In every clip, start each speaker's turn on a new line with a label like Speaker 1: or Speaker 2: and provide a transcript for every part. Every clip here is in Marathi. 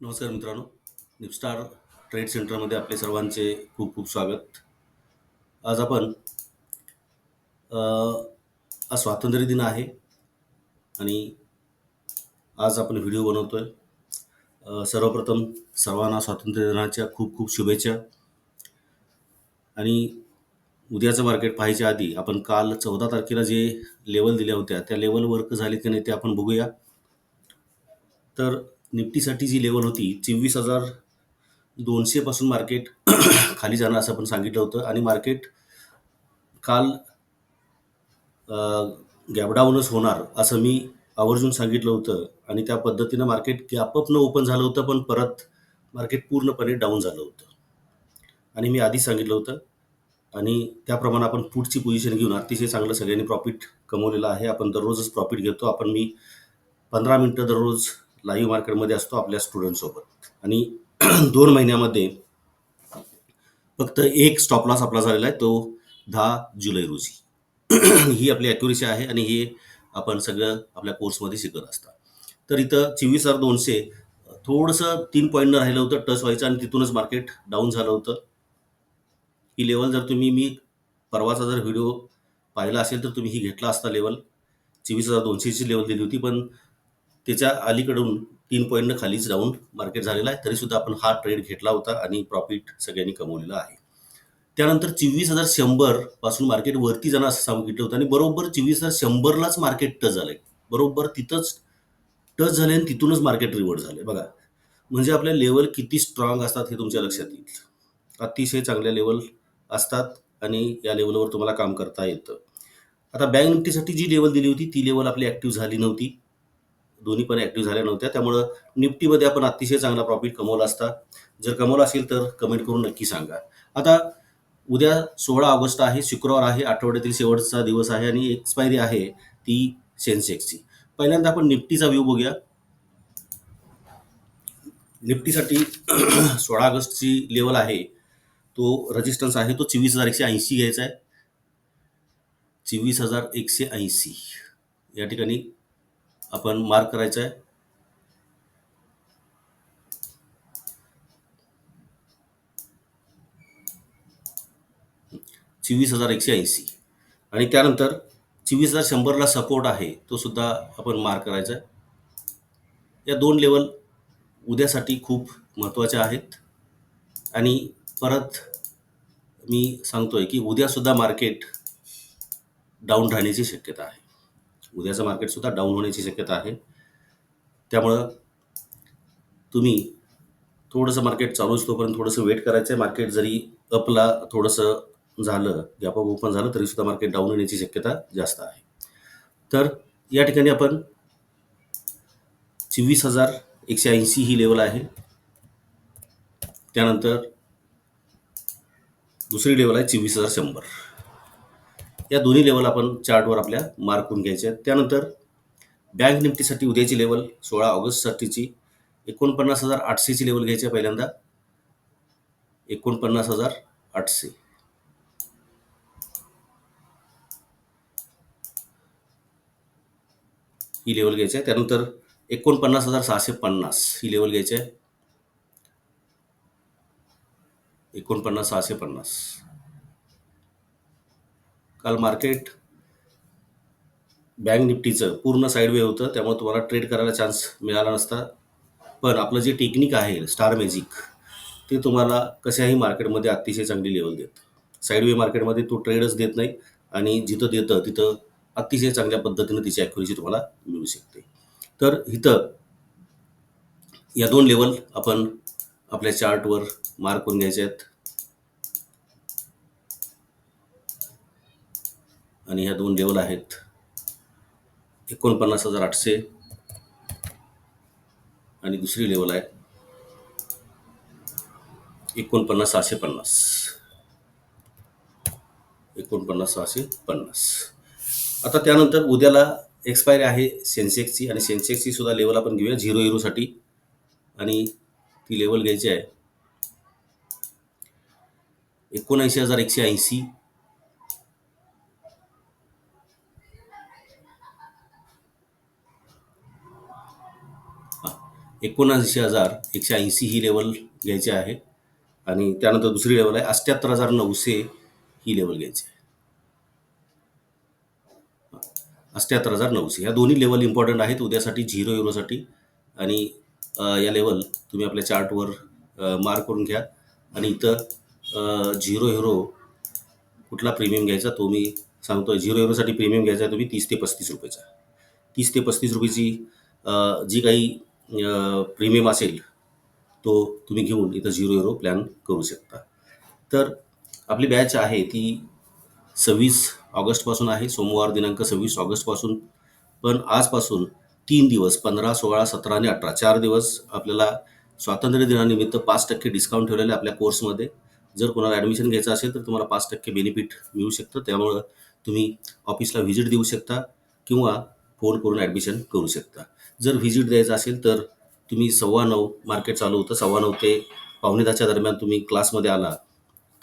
Speaker 1: नमस्कार मित्रांनो. निपस्टार ट्रेड सेंटरमध्ये आपले सर्वांचे खूप खूप स्वागत. आज आपण आज स्वातंत्र्य दिन आहे आणि आज आपण व्हिडिओ बनवतो आहे सर्वप्रथम सर्वांना स्वातंत्र्य दिनाच्या खूप खूप शुभेच्छा. आणि उद्याचं मार्केट पाहायच्या आधी आपण काल चौदा तारखेला जे लेवल दिल्या होत्या त्या लेवल वर्क झाले की नाही ते आपण बघूया. तर निफ्टीसाठी जी लेवल होती चोवीस हजार दोनशेपासून मार्केट खाली जाणार असं आपण सांगितलं होतं. आणि मार्केट काल गॅबडाऊनच होणार असं मी आवर्जून सांगितलं होतं. आणि त्या पद्धतीनं मार्केट गॅपअप न ओपन झालं होतं पण परत मार्केट पूर्णपणे डाऊन झालं होतं. आणि मी आधीच सांगितलं होतं. आणि त्याप्रमाणे आपण पुढची पोझिशन घेऊन अतिशय चांगलं सगळ्यांनी प्रॉफिट कमवलेलं आहे. आपण दररोजच प्रॉफिट घेतो. आपण मी पंधरा मिनटं दररोज लाईव्ह मार्केटमध्ये असतो आपल्या स्टुडंटसोबत आणि दोन महिन्यामध्ये फक्त एक स्टॉप लॉस आपला झालेला आहे तो दहा जुलै रोजी. ही आपली ॲक्युरेसी आहे आणि हे आपण सगळं आपल्या कोर्समध्ये शिकत असता. तर इथं चोवीस हजार दोनशे थोडंसं तीन पॉईंटनं राहिलं होतं टच व्हायचं आणि तिथूनच मार्केट डाऊन झालं होतं. ही लेवल जर तुम्ही मी परवाचा जर व्हिडिओ पाहिला असेल तर तुम्ही ही घेतला असता लेवल चोवीस हजार दोनशेची लेवल दिली होती पण त्याच्या अलीकडून तीन पॉईंटनं खालीच डाऊन मार्केट झालेला आहे. तरीसुद्धा आपण हा ट्रेड घेतला होता आणि प्रॉफिट सगळ्यांनी कमवलेला आहे. त्यानंतर चोवीस हजार शंभरपासून मार्केट वरती जाणं असं सांगितलं होतं आणि बरोबर चोवीस हजार शंभरलाच मार्केट टच झालंय. बरोबर तिथंच टच झाले आणि तिथूनच मार्केट रिवर्ट झाले बघा म्हणजे आपल्या लेवल किती स्ट्रॉंग असतात हे तुमच्या लक्षात येईल. अतिशय चांगल्या लेवल असतात आणि या लेवलवर तुम्हाला काम करता येतं. आता बँक निफ्टीसाठी जी लेवल दिली होती ती लेवल आपली ॲक्टिव्ह झाली नव्हती. दोन्ही पण ॲक्टिव्ह झाल्या नव्हत्या. त्यामुळं निफ्टीमध्ये आपण अतिशय चांगला प्रॉफिट कमवला असता. जर कमवला असेल तर कमेंट करून नक्की सांगा. आता उद्या सोळा ऑगस्ट आहे शुक्रवार आहे आठवड्यातील शेवटचा दिवस आहे आणि एक्सपायरी आहे ती सेन्सेक्सची पहिल्यांदा आपण निफ्टीचा व्ह्यू बघूया. निफ्टीसाठी सोळा ऑगस्टची लेवल आहे. तो रजिस्टन्स आहे तो चोवीस हजार एकशे ऐंशी घ्यायचा आहे. चोवीस हजार एकशे ऐंशी. या ठिकाणी आपण मार्क करायचं आहे चोवीस हजार एकशे ऐंशी. आणि त्यानंतर चोवीस हजार शंभरला सपोर्ट आहे तो सुद्धा आपण मार्क करायचा आहे या दोन लेवल उद्यासाठी खूप महत्त्वाच्या आहेत. आणि परत मी सांगतोय की उद्यासुद्धा मार्केट डाऊन राहण्याची शक्यता आहे. उद्याचं मार्केटसुद्धा डाऊन होण्याची शक्यता आहे. त्यामुळं तुम्ही थोडंसं मार्केट चालू तोपर्यंत थोडंसं वेट करायचं आहे मार्केट जरी अपला थोडंसं झालं गॅप ओपन झालं तरीसुद्धा मार्केट डाऊन येण्याची शक्यता जास्त आहे. तर या ठिकाणी आपण चोवीस हजार एकशे ऐंशी ही लेवल आहे. त्यानंतर दुसरी लेवल आहे चोवीस हजार शंभर. या दोन्ही लेवल आपण चार्टवर आपल्या मार्क करून घ्यायचे आहेत. त्यानंतर बँक निफ्टीसाठी उद्याची लेवल सोळा ऑगस्टसाठीची एकोणपन्नास हजार आठशेची लेवल घ्यायची आहे पहिल्यांदा. एकोणपन्नास हजार आठशे. ही लेवल घ्यायची आहे. त्यानंतर एकोणपन्नास हजार सहाशे पन्नास ही लेवल घ्यायची आहे. एकोणपन्नास सहाशे पन्नास. काल मार्केट बँक निफ्टीचं पूर्ण साईडवे होतं त्यामुळे तुम्हाला ट्रेड करायला चान्स मिळाला नसता. पण आपलं जे टेक्निक आहे स्टार मॅजिक ते तुम्हाला कशाही मार्केटमध्ये अतिशय चांगली लेवल देतं. साईडवे मार्केटमध्ये तो ट्रेडच देत नाही आणि जिथं देतं तिथं अतिशय चांगल्या पद्धतीनं तिची ॲक्युरेसी तुम्हाला मिळू शकते. तर इथं या दोन लेवल आपण आपल्या चार्टवर मार्क करून घ्यायचे आहेत. आणि ह्या दोन लेवल आहेत. एकोणपन्नास हजार आठशे आणि दुसरी लेवल आहे एकोणपन्नास सहाशे पन्नास. एकोणपन्नास सहाशे पन्नास. आता त्यानंतर उद्याला एक्सपायरी आहे सेन्सेक्सची आणि सेन्सेक्सची सुद्धा लेवल आपण घेऊया झिरो हिरोसाठी आणि ती लेवल घ्यायची आहे एकोणऐंशी हजार एकशे ऐंशी. एकोणऐंशी हजार एकशे ऐंशी ही लेवल घ्यायची आहे. आणि त्यानंतर दुसरी लेवल आहे. अठ्ठ्याहत्तर हजार नऊशे ही लेवल घ्यायची आहे. अष्ट्याहत्तर हजार नऊशे. ह्या दोन्ही लेवल इम्पॉर्टंट आहेत. उद्यासाठी झिरो युरोसाठी आणि या लेवल तुम्ही आपल्या चार्टवर मार्क करून घ्या. आणि इथं झिरो हिरो कुठला प्रीमियम घ्यायचा तो मी सांगतो झिरो हिरोसाठी प्रीमियम घ्यायचा आहे तुम्ही तीस ते पस्तीस रुपयाचा. तीस ते पस्तीस रुपयाची जी काही प्रीमियम असेल तो तुम्ही घेऊन इथं झिरो हिरो प्लॅन करू शकता. तर आपली बॅच आहे ती सव्वीस ऑगस्टपासून आहे सोमवार दिनांक सव्वीस ऑगस्टपासून पण आजपासून तीन दिवस पंधरा सोळा सतरा आणि अठरा चार दिवस आपल्याला स्वातंत्र्य दिनानिमित्त पाच टक्के डिस्काउंट ठेवलेलं आहे आपल्या कोर्समध्ये जर कोणाला ॲडमिशन घ्यायचं असेल तर तुम्हाला पाच टक्के बेनिफिट मिळू शकतं. त्यामुळं तुम्ही ऑफिसला व्हिजिट देऊ शकता किंवा फोन करून ॲडमिशन करू शकता. जर व्हिजिट द्यायचं असेल तर तुम्ही सव्वा नऊ मार्केट चालू होतं सव्वा नऊ ते पावणे दहाच्या दरम्यान तुम्ही क्लासमध्ये आला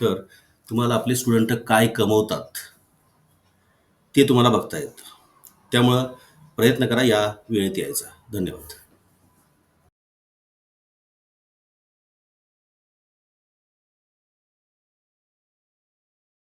Speaker 1: तर तुम्हाला आपले स्टुडंट काय कमवतात ते तुम्हाला बघता येतं. त्यामुळं प्रयत्न करा या वेळेत यायचा. धन्यवाद.